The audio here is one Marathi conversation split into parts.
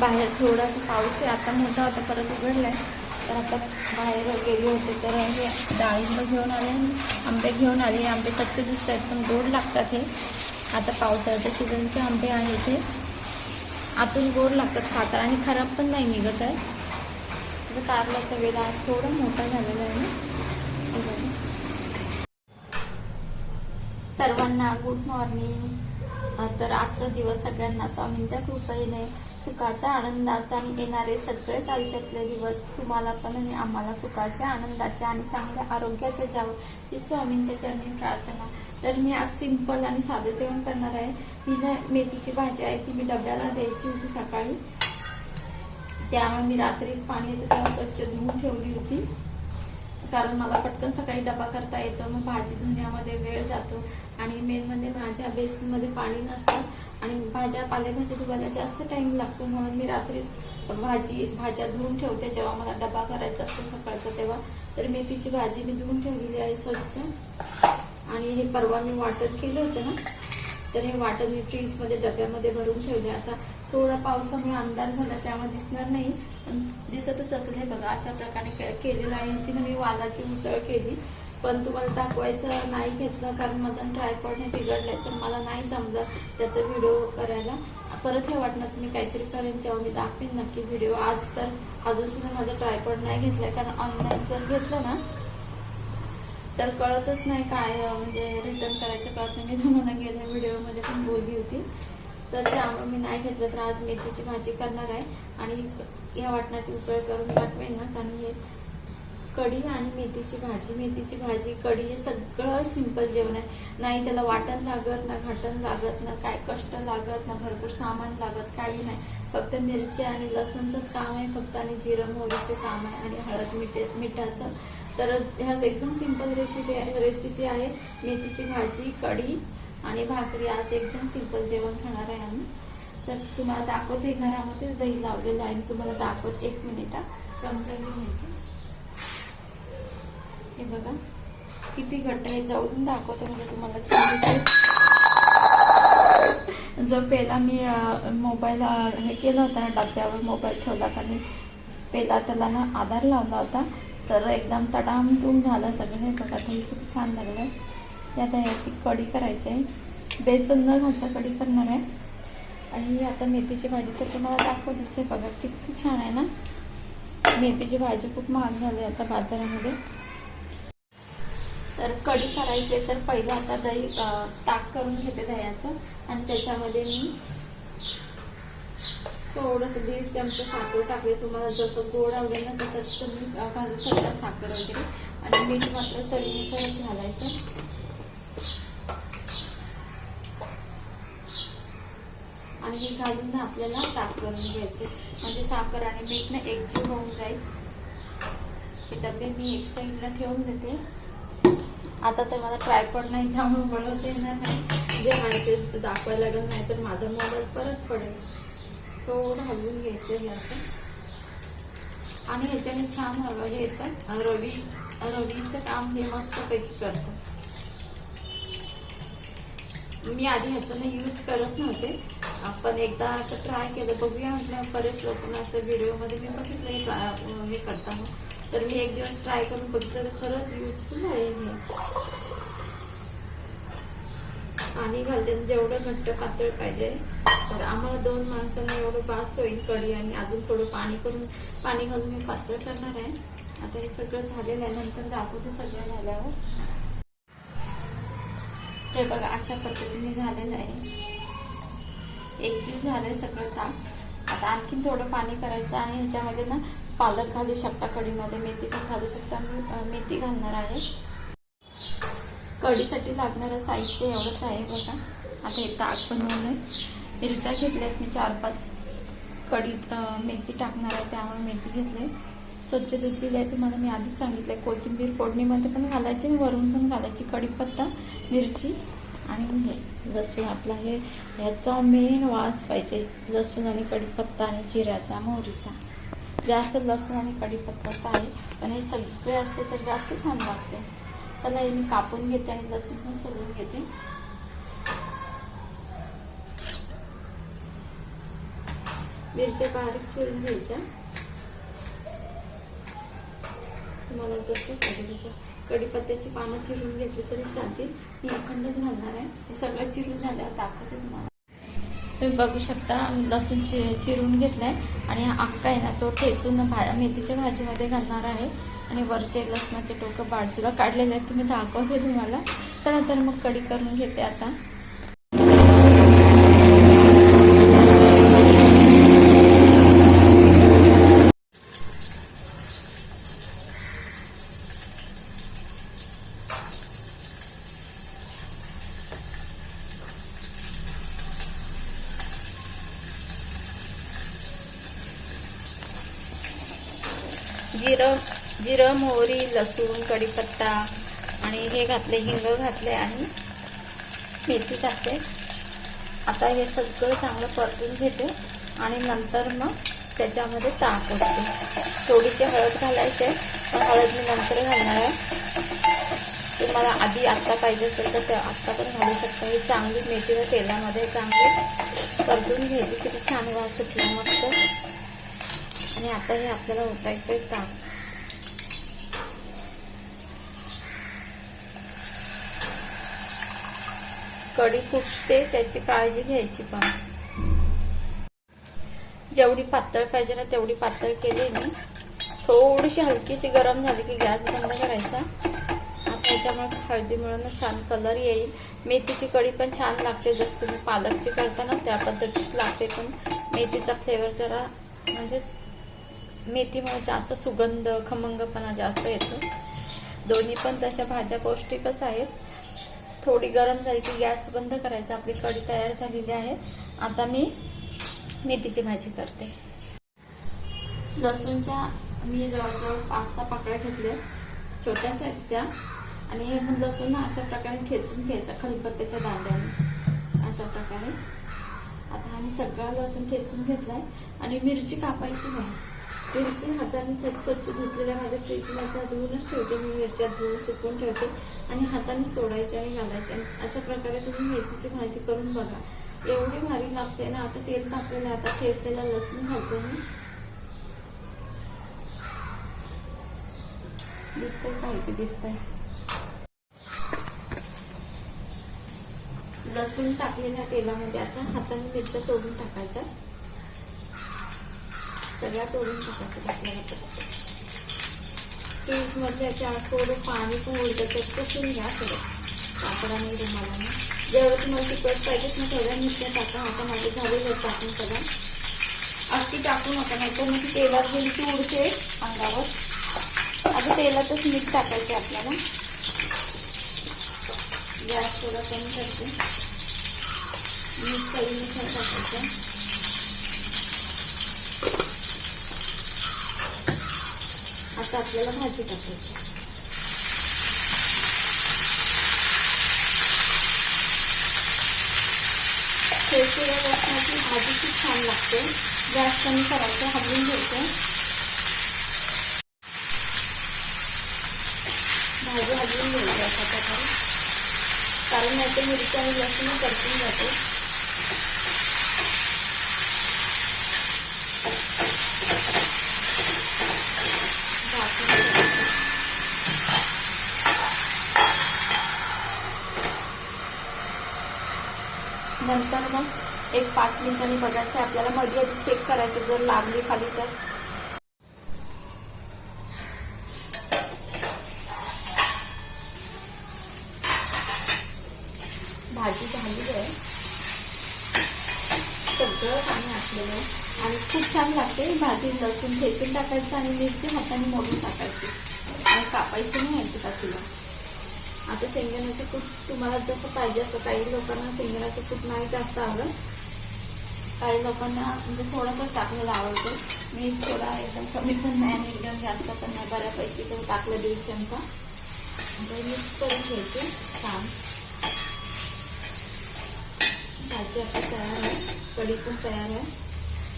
बाहेर थोडासा पाऊस आहे आता मोठा होता परत उघडलाय. तर आता बाहेर गेले होते तर हे डाळिंब घेऊन आले आंबे घेऊन आले. आंबे कच्चे दिसत आहेत पण गोड लागतात हे. आता पावसाळ्याच्या सीझनचे आंबे आहेत हे. आतून गोड लागतात खातात आणि खराब पण नाही निघत आहे. त्याचं कारल्याचा वेळ आहे थोडं मोठा झालेला आहे ना. सर्वांना गुड मॉर्निंग. तर आजचा दिवस सगळ्यांना स्वामींच्या कृपेने सुखाचा आनंदाचा येणारे सगळेच आयुष्यातले दिवस तुम्हाला पण आणि आम्हाला सुखाचे आनंदाचे आणि चांगल्या आरोग्याचे जावं ही स्वामींच्या चरणी प्रार्थना. तर मी आज सिंपल आणि साधं जेवण करणार आहे. ही मेथीची भाजी आहे ती मी डब्याला द्यायची होती सकाळी. त्यामुळे मी रात्रीच पाणी येतं तेव्हा स्वच्छ धुवून ठेवली होती. कारण मला पटकन सकाळी डबा करता येतो मग भाजी धुण्यामध्ये वेळ जातो आणि मेन म्हणजे माझ्या बेसनमध्ये पाणी नसतं आणि भाज्या पालेभाज्या धुवायला जास्त टाइम लागतो. म्हणून मी रात्रीच भाजी भाज्या धुवून ठेवते. जेव्हा मला डबा करायचा असतो सकाळचा तेव्हा तर मेथीची भाजी मी धुवून ठेवलेली आहे स्वच्छ. आणि हे परवा मी वाटण केलं होतं ना तर हे वाटण मी फ्रीजमध्ये डब्यामध्ये भरून ठेवले. आता थोडा पावसामुळे अंधार झाला त्यामुळे दिसणार नाही. दिसतच असेल. हे बघा अशा प्रकारे केलेलं आहे. याची ना मी वालाची उसळ केली. पण तुम्हाला दाखवायचं नाही घेतलं कारण माझा ट्रायपॉडने बिघडलंय तर मला नाही जमलं त्याचा व्हिडिओ करायला. परत हे वाटण्याचं मी काहीतरी करेन तेव्हा मी दाखवेन नक्की व्हिडिओ आज तर अजून सुद्धा माझा ट्रायपॉड नाही घेतलाय कारण ऑनलाईन जर घेतलं ना तर कळतच नाही काय म्हणजे रिटर्न करायचं कळत नाही. मी तुम्हाला गेल्या व्हिडिओमध्ये पण बोलली होती. तर त्यामुळे मी नाही घेतलं तर आज मेथीची भाजी करणार आहे. आणि या वाटणाची उसळ करून पाठवेनच आणि हे कढी आणि मेथीची भाजी मेथीची भाजी कढी हे सगळं सिंपल जेवण आहे. नाही त्याला वाटण लागत ना घाटण लागत ना काय कष्ट लागत ना भरपूर सामान लागत काही नाही. फक्त मिरची आणि लसूणचंच काम आहे फक्त आणि जिरं मोहरीचं काम आहे आणि हळद मिठे मिठाचं. तर ह्या एकदम सिंपल रेसिपी आहे रेसिपी आहे. मेथीची भाजी कढी आणि भाकरी. आज एकदम सिंपल जेवण खाणार आहे आम्ही. तर तुम्हाला दाखवते घरामध्येच दही लावलेलं आहे. मी तुम्हाला दाखवत एक मिनिट हा. चमचा घेऊन येते. हे बघा. किती घट्ट आहे. जवळून दाखवते म्हणजे तुम्हाला छान दिसेल. जो पेला मी मोबाईल हे केलं होतं ना डब्यावर मोबाईल ठेवला होता मी पेला त्याला ना आधार लावला होता. तर एकदम तडामटूम झालं सगळं. हे बघा ते खूप छान लागलं आहे या याची कढी करायची आहे. बेसन न घालता कढी करणार आहे. आणि आता मेथीची भाजी तर तुम्हाला दाखवतेच आहे बघा किती छान आहे ना? मेथीची भाजी खूप महाग झाली आता बाजारामध्ये. तर कढी करायची आहे तर पहिलं आता दही ताक करून घेते दह्याचं. आणि त्याच्यामध्ये मी थोडंसं दीड चमचा साखर टाकले. तुम्हाला जसं गोड आवडेल ना तसं तुम्ही घालू शकता साखर वगैरे. आणि मीठ मात्र चवीनुसारच घालायचं. आणि हे घालून ना आपल्याला ताक करून घ्यायचे. म्हणजे साखर आणि मीठ ना एकजीव होऊन जाईल. हे डबे मी एक साईडला ठेवून देते. आता तर मला ट्रायपॉड नाही त्यामुळे बनवता येणार नाही. जे आहे ते दाखवायला लागलं नाही तर माझा मोबाईल परत पडेल. थोडं हलवून घ्यायचं हे असं. आणि ह्याच्याने छान हवं हे येतं रवी रवीचं काम हे मस्तपैकी करतं. मी आधी ह्याच्यानं यूज करत नव्हते. आपण एकदा असं ट्राय केलं बघूया म्हटलं बरेच लोक असं व्हिडिओमध्ये मी बघितलं हे हे करताना. तर मी एक दिवस ट्राय करून बघितलं तर खरंच युजफुल आहे हे. पाणी घालते आणि जेवढं घट्ट पातळ पाहिजे तर आम्हाला दोन माणसांना एवढं बास होईल कढी आणि अजून थोडं पाणी करून पाणी घालून मी पातळ करणार आहे. आता हे सगळं झालेलं आहे नंतर दाखवते सगळं झाल्यावर हे बघा अशा पद्धतीने झालेलं आहे. एक जीव झालंय सगळं ताक आता आणखीन थोडं पाणी करायचं आणि ह्याच्यामध्ये ना पालक घालू शकता कढीमध्ये मेथी पण घालू शकता. मी मेथी घालणार आहे. कढीसाठी लागणारं साहित्य एवढंच आहे बघा. आता हे ताक बनवलंय. मिरच्या घेतल्यात मी चार पाच कढीत मेथी टाकणार आहे त्यामुळे मेथी घेतले स्वच्छ धुतलेली आहे तुम्हाला मी आधीच सांगितलं आहे कोथिंबीर फोडणीमध्ये पण घालायची आणि वरून पण घालायची. कढीपत्ता मिरची आणि हे. लसूण आपला हे ह्याचा मेन वास पाहिजे. लसूण आणि कढीपत्ता आणि जिऱ्याचा मोहरीचा. जास्त लसूण आणि कढीपत्ताचा आहे पण हे सगळे असते तर जास्त छान लागते. चला हे मी कापून घेते आणि लसूण पण सोलून घेते. मिरच्या बारीक चिरून घ्यायच्या. तुम्हाला जसं पाहिजे तसं कढीपत्त्याची पानं चिरून घेतली तरी चालतील. मी अखंडच घालणार आहे. हे सगळं चिरून झाल्यावर दाखवते तुम्हाला. तुम्ही बघू शकता लसूण चि चिरून घेतलाय आणि हा अक्का आहे ना तो ठेचून भा मेथीच्या भाजीमध्ये घालणार आहे. आणि वरचे लसणाचे टोकं बाजूला काढलेले आहेत. तुम्ही दाखवते तुम्हाला. चला तर मग कढी करून घेते आता. जिरं जिरं मोहरी लसूण कढीपत्ता आणि हे घातले हिंग घातले आणि मेथी टाकते. आता हे सगळं चांगलं परतून घेते आणि नंतर मग त्याच्यामध्ये ताक असते. थोडीशी हळद घालायची आहे. पण हळद मी नंतर घालणार आहे. तुम्हाला आधी आत्ता पाहिजे असेल तर ते आत्ता पण घालू शकता. ही चांगली मेथी व तेलामध्ये चांगली परतून घ्यायची. किती छान वास सुटला मस्त. आणि आता हे आपल्याला ओतायचं आहे ताक कढी फुटते त्याची काळजी घ्यायची पण. जेवढी पातळ पाहिजे ना तेवढी पातळ केली मी. थोडीशी हलकीशी गरम झाली की गॅस बंद करायचा. आता याच्यामुळे हळदीमुळे छान कलर येईल. मेथीची कढी पण छान लागते जसं तुम्ही पालकची करता ना त्या पद्धतीच लागते पण. मेथीचा फ्लेवर जरा म्हणजेच मेथीमुळे जास्त सुगंध खमंगपणा जास्त येतो. दोन्ही पण तशा भाज्या पौष्टिकच आहेत. थोडी गरम झाली की गॅस बंद करायचा. आपली कढी तयार झालेली आहे. आता मी मेथीची भाजी करते. लसूणच्या मी जवळजवळ पाच सहा पाकळ्या घेतल्या. छोट्याच आहेत त्या. आणि हे लसूण अशा प्रकारे ठेचून घ्यायचा. खलबत्त्याच्या दांड्याने. अशा प्रकारे. आता आम्ही सगळा लसूण ठेचून घेतलाय. आणि मिरची कापायची नाही मिरची हाताने स्वच्छ स्वच्छ धुतलेल्या माझ्या फ्रीजमध्ये धुवूनच ठेवते. मी मिरच्या धुवून सुकून ठेवते आणि हाताने सोडायचे आणि घालायचे. आणि अशा प्रकारे तुम्ही मेथीची भाजी करून बघा. एवढी भारी लागते ना? आता तेल टाकलेलं आता ठेचलेला लसूण घालतो मी. दिसतंय काय ते दिसतंय. लसूण टाकलेल्या तेलामध्ये आता हाताने मिरच्या तोडून टाकायच्या. सगळ्या तोडून टाकायचं टाकल्यानंतर फ्रीजमध्ये याच्या आत थोडं पाणी पण उलटं तर कसून घ्या सगळं. कापडाने रुमालाने जेवढं तुम्हाला तिखट पाहिजेत ना तेवढ्या मिरच्या टाका. आता माझे झाले जर टाकून सगळं. अशी टाकू नका नाही तर मग ती तेलात गेली की उडते अंगावर. आता तेलातच मीठ टाकायचे आपल्याला. गॅस थोडा कमी करते. मीठ चवीनुसार टाकायचं. आता आपल्याला भाजी टाकायची. ठेचलेल्या लसणाची भाजी खूप छान लागते. गॅस कमी करायचं हलवून घ्यायचं. भाजी हलवून घ्यायची अशा प्रकारे कारण नाही तर मिरच्या आणि लसूण करपून जाते. नंतर मग एक पाच मिनिटांनी बघायचं आपल्याला मध्ये आधी चेक करायचं जर लागली खाली तर. भाजी झाली आहे. सगळं पाणी असलेलं आहे. आणि खूप छान लागते. भाजी लसूण ठेचून टाकायचं आणि मिरची हाताने मोडून टाकायची. आणि कापायची नाही माहिती का तुला? आता शेंगदाण्याचं कूट तुम्हाला जसं पाहिजे असं काही लोकांना शेंगदाण्याचं कूट नाही जास्त आवडत. काही लोकांना म्हणजे थोडंसं टाकलेलं आवडतं. मी थोडा एकदम कमी पण नाही आणि एकदम जास्त पण नाही. बऱ्यापैकी तो टाकलं दीड चमचा. मिक्स करून घ्यायचे छान. भाजी आपली तयार आहे. कढी पण तयार आहे.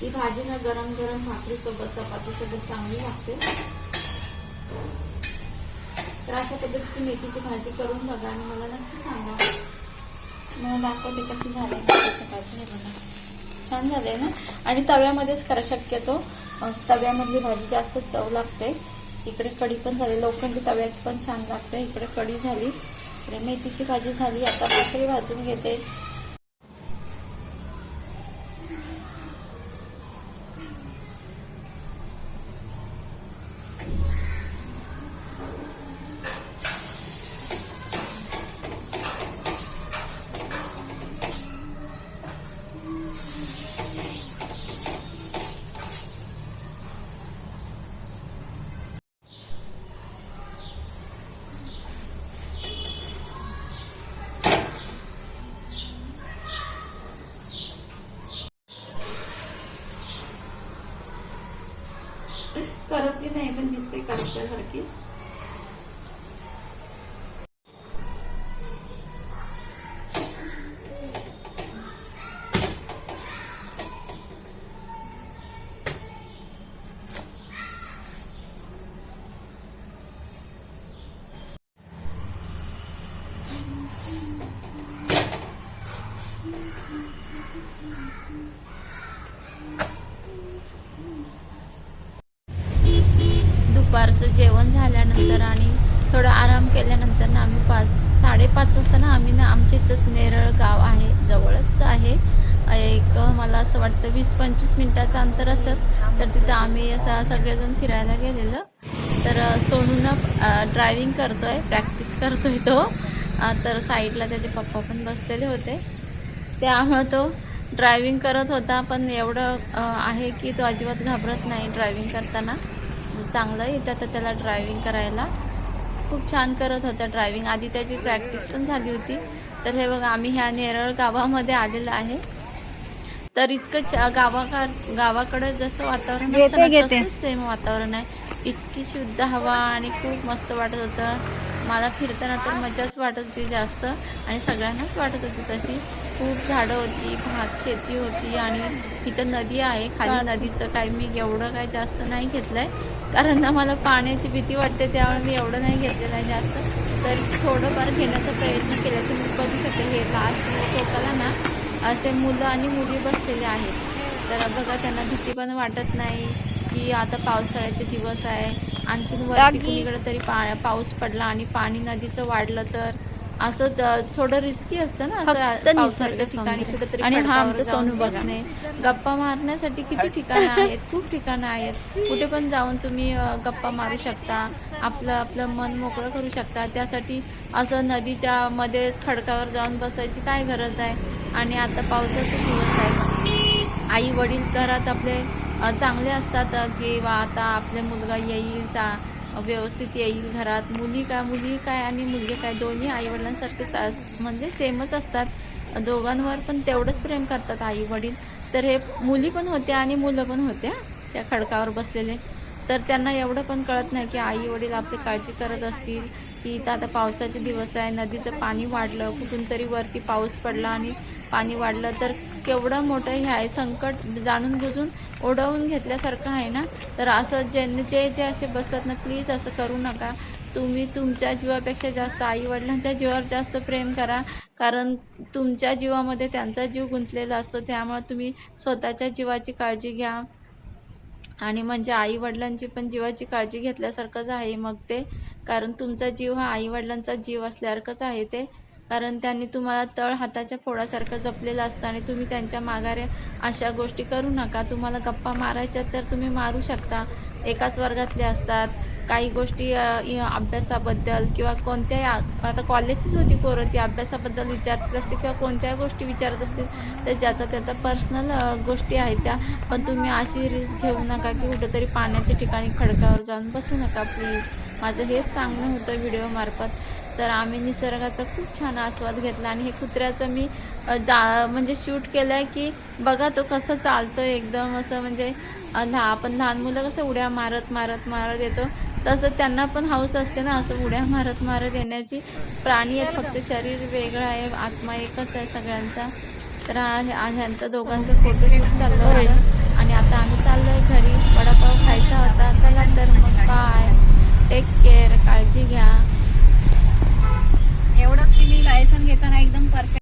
ही भाजी ना गरम गरम भाकरीसोबत चपातीसोबत चांगली लागते. तर अशा पद्धतीची मेथीची भाजी करून बघा आणि मला नक्की सांगा. मला दाखवते कशी झाली मेथीची भाजी हे बघा. छान झाले ना? आणि तव्यामध्येच करा शक्यतो. तव्यामधली भाजी जास्त चव लागते. इकडे कढी पण झाली. लोखंडी तव्यात पण छान लागते. इकडे कढी झाली. इकडे मेथीची भाजी झाली. आता भाकरी भाजून घेते. करपली नाही पण दिसते करपल्यासारखी दुपारचं जेवण झाल्यानंतर आणि थोडं आराम केल्यानंतर ना आम्ही पाच साडेपाच वाजता ना आम्ही ना आमच्या इथंच नेरळ गाव आहे जवळच आहे. एक मला असं वाटतं वीस पंचवीस मिनटाचं अंतर असेल तर तिथं आम्ही असं सगळेजण फिरायला गेलेलं. तर सोनून सोनूनं ड्रायव्हिंग करतोय प्रॅक्टिस करतोय तो. तर साईडला त्याचे पप्पा पण बसलेले होते. त्यामुळं तो ड्रायव्हिंग करत होता पण एवढं आहे की तो अजिबात घाबरत नाही ड्रायव्हिंग करताना. चांगलं येतं तर त्याला ड्रायव्हिंग करायला. खूप छान करत होता ड्रायव्हिंग आधी त्याची प्रॅक्टिस पण झाली होती. तर हे बघा आम्ही ह्या नेरळ गावामध्ये आलेलं आहे. तर इतकं छ- गावाका गावाकडे जसं वातावरण तसंच सेम वातावरण आहे. इतकी शुद्ध हवा आणि खूप मस्त वाटत होतं. मला फिरताना तर मजाच वाटत होती जास्त आणि सगळ्यांनाच वाटत होती तशी. खूप झाडं होती भात शेती होती आणि इथं नदी आहे. खाली नदीचं काही मी एवढं काही जास्त नाही घेतलंय. कारण ना मला पाण्याची भीती वाटते त्यामुळे मी एवढं नाही घेतलेलं आहे जास्त. तर थोडंफार घेण्याचा प्रयत्न केला तुम्ही बघू शकता हे लास्ट टोकाला ना असे मुलं आणि मुली बसलेले आहेत. तर बघा त्यांना भीती पण वाटत नाही की आता पावसाळ्याचे दिवस आहे. आणखीन कुणीकडे तरी पा पाऊस पडला आणि पाणी नदीचं वाढलं तर असं थोडं रिस्की असतं ना असं पावसाळ्याच्या ठिकाणी कुठेतरी आणि हा आमचा सोनू बसणे. गप्पा मारण्यासाठी किती ठिकाणं आहेत खूप ठिकाणं आहेत. कुठे पण जाऊन तुम्ही गप्पा मारू शकता. आपलं आपलं मन मोकळं करू शकता. त्यासाठी असं नदीच्या मध्येच खडकावर जाऊन बसायची काय गरज आहे? आणि आता पावसाचे दिवस आहे आई वडील घरात आपले चांगले असतात. अ, किंवा आता आपले मुलगा येईल चा व्यवस्थित येईल घरात. मुली काय मुली काय आणि मुलगे काय दोन्ही आईवडिलांसारखेच सा म्हणजे सेमच असतात. दोघांवर पण तेवढंच प्रेम करतात आई वडील तर हे मुली पण होत्या आणि मुलं पण होत्या त्या खडकावर बसलेले. तर त्यांना एवढं पण कळत नाही की आई वडील आपली काळजी करत असतील की इथं आता पावसाचे दिवस आहे नदीचं पाणी वाढलं कुठून तरी वरती पाऊस पडला आणि पाणी वाढलं तर केवढं मोठं हे आहे संकट जाणून बुजून ओढवून घेतल्यासारखं आहे ना? तर असं ज्यांनी जे जे असे बसतात ना प्लीज असं करू नका. तुम्ही तुमच्या जीवापेक्षा जास्त आई वडिलांच्या जीवावर जास्त प्रेम करा. कारण तुमच्या जीवामध्ये त्यांचा जीव गुंतलेला असतो. त्यामुळे तुम्ही स्वतःच्या जीवाची काळजी घ्या. आणि म्हणजे आई वडिलांची पण जीवाची काळजी घेतल्यासारखंच आहे मग ते. कारण तुमचा जीव हा आई वडिलांचा जीव असल्यासारखंच आहे ते. कारण त्यांनी तुम्हाला तळ हाताच्या फोडासारखं जपलेलं असतं आणि तुम्ही त्यांच्या माघारे अशा गोष्टी करू नका. तुम्हाला गप्पा मारायच्या तर तुम्ही मारू शकता. एकाच वर्गातले असतात. काही गोष्टी अभ्यासाबद्दल किंवा कोणत्याही आता कॉलेजचीच होती पोरं ती अभ्यासाबद्दल विचारत असते किंवा कोणत्याही गोष्टी विचारत असतील तर ज्याचा त्याचा पर्सनल गोष्टी आहेत त्या. पण तुम्ही अशी रिस्क घेऊ नका की कुठंतरी पाण्याच्या ठिकाणी खडकावर जाऊन बसू नका प्लीज. माझं हेच सांगणं होतं व्हिडिओमार्फत तर आम्ही निसर्गाचा खूप छान आस्वाद घेतला आणि हे कुत्र्याचं मी जा म्हणजे शूट केलं आहे की बघा तो कसं चालतो एकदम असं म्हणजे लहा आपण लहान मुलं कसं उड्या मारत मारत मारत येतो. तसं त्यांना पण हाऊस असते ना असं उड्या मारत मारत येण्याची. प्राणी आहेत फक्त शरीर वेगळं आहे आत्मा एकच आहे सगळ्यांचा. तर हा- ह्यांचं दोघांचं फोटोशूट चाललं होतं. आणि आता आम्ही चाललोय घरी. वडापाव खायचा होता. चला तर मग बाय टेक केअर काळजी घ्या. एवढंच की मी लायसन घेताना एकदम परफेक्ट